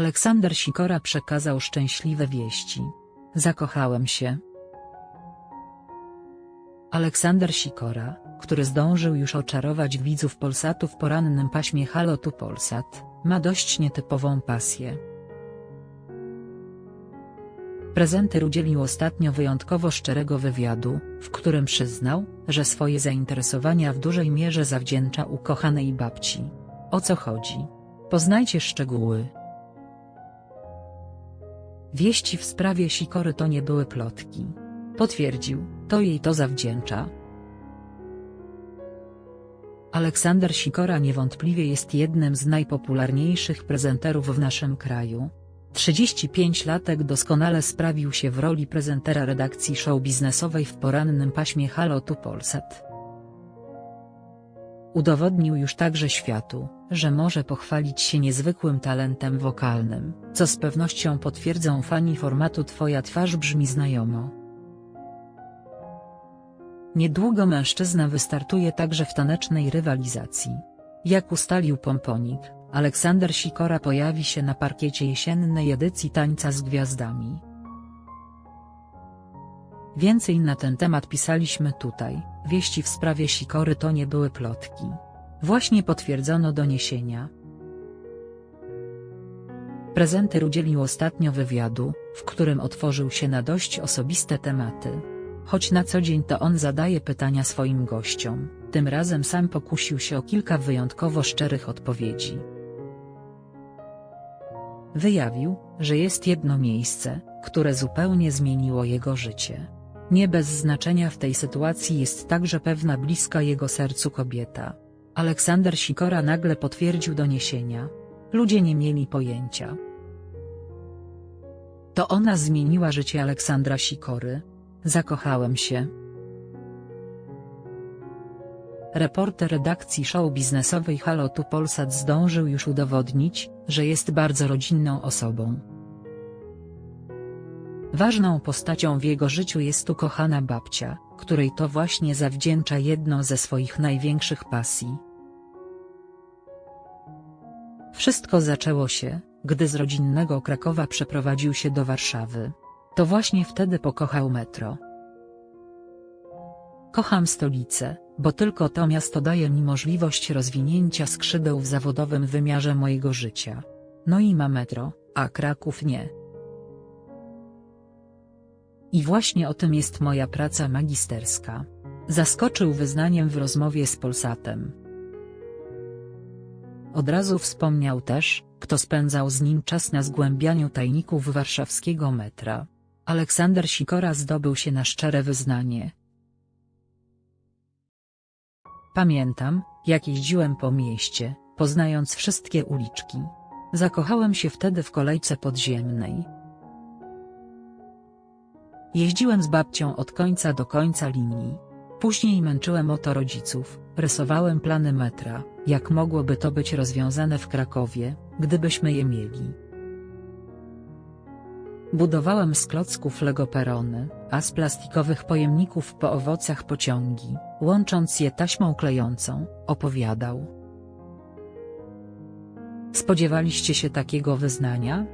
Aleksander Sikora przekazał szczęśliwe wieści. Zakochałem się. Aleksander Sikora, który zdążył już oczarować widzów Polsatu w porannym paśmie Halo tu Polsat, ma dość nietypową pasję. Prezenter udzielił ostatnio wyjątkowo szczerego wywiadu, w którym przyznał, że swoje zainteresowania w dużej mierze zawdzięcza ukochanej babci. O co chodzi? Poznajcie szczegóły. Wieści w sprawie Sikory to nie były plotki. Potwierdził, to jej to zawdzięcza. Aleksander Sikora niewątpliwie jest jednym z najpopularniejszych prezenterów w naszym kraju. 35-latek doskonale sprawił się w roli prezentera redakcji show biznesowej w porannym paśmie Halo tu Polsat. Udowodnił już także światu, że może pochwalić się niezwykłym talentem wokalnym, co z pewnością potwierdzą fani formatu Twoja twarz brzmi znajomo. Niedługo mężczyzna wystartuje także w tanecznej rywalizacji. Jak ustalił Pomponik, Aleksander Sikora pojawi się na parkiecie jesiennej edycji Tańca z Gwiazdami. Więcej na ten temat pisaliśmy tutaj, wieści w sprawie Sikory to nie były plotki. Właśnie potwierdzono doniesienia. Prezenter udzielił ostatnio wywiadu, w którym otworzył się na dość osobiste tematy. Choć na co dzień to on zadaje pytania swoim gościom, tym razem sam pokusił się o kilka wyjątkowo szczerych odpowiedzi. Wyjawił, że jest jedno miejsce, które zupełnie zmieniło jego życie. Nie bez znaczenia w tej sytuacji jest także pewna bliska jego sercu kobieta. Aleksander Sikora nagle potwierdził doniesienia. Ludzie nie mieli pojęcia. To ona zmieniła życie Aleksandra Sikory. Zakochałem się. Reporter redakcji show biznesowej Halo Polsat zdążył już udowodnić, że jest bardzo rodzinną osobą. Ważną postacią w jego życiu jest ukochana babcia, której to właśnie zawdzięcza jedno ze swoich największych pasji. Wszystko zaczęło się, gdy z rodzinnego Krakowa przeprowadził się do Warszawy. To właśnie wtedy pokochał metro. Kocham stolicę, bo tylko to miasto daje mi możliwość rozwinięcia skrzydeł w zawodowym wymiarze mojego życia. No i ma metro, a Kraków nie. I właśnie o tym jest moja praca magisterska. Zaskoczył wyznaniem w rozmowie z Polsatem. Od razu wspomniał też, kto spędzał z nim czas na zgłębianiu tajników warszawskiego metra. Aleksander Sikora zdobył się na szczere wyznanie. Pamiętam, jak jeździłem po mieście, poznając wszystkie uliczki. Zakochałem się wtedy w kolejce podziemnej. Jeździłem z babcią od końca do końca linii. Później męczyłem o to rodziców, rysowałem plany metra, jak mogłoby to być rozwiązane w Krakowie, gdybyśmy je mieli. Budowałem z klocków Lego perony, a z plastikowych pojemników po owocach pociągi, łącząc je taśmą klejącą, opowiadał. Spodziewaliście się takiego wyznania?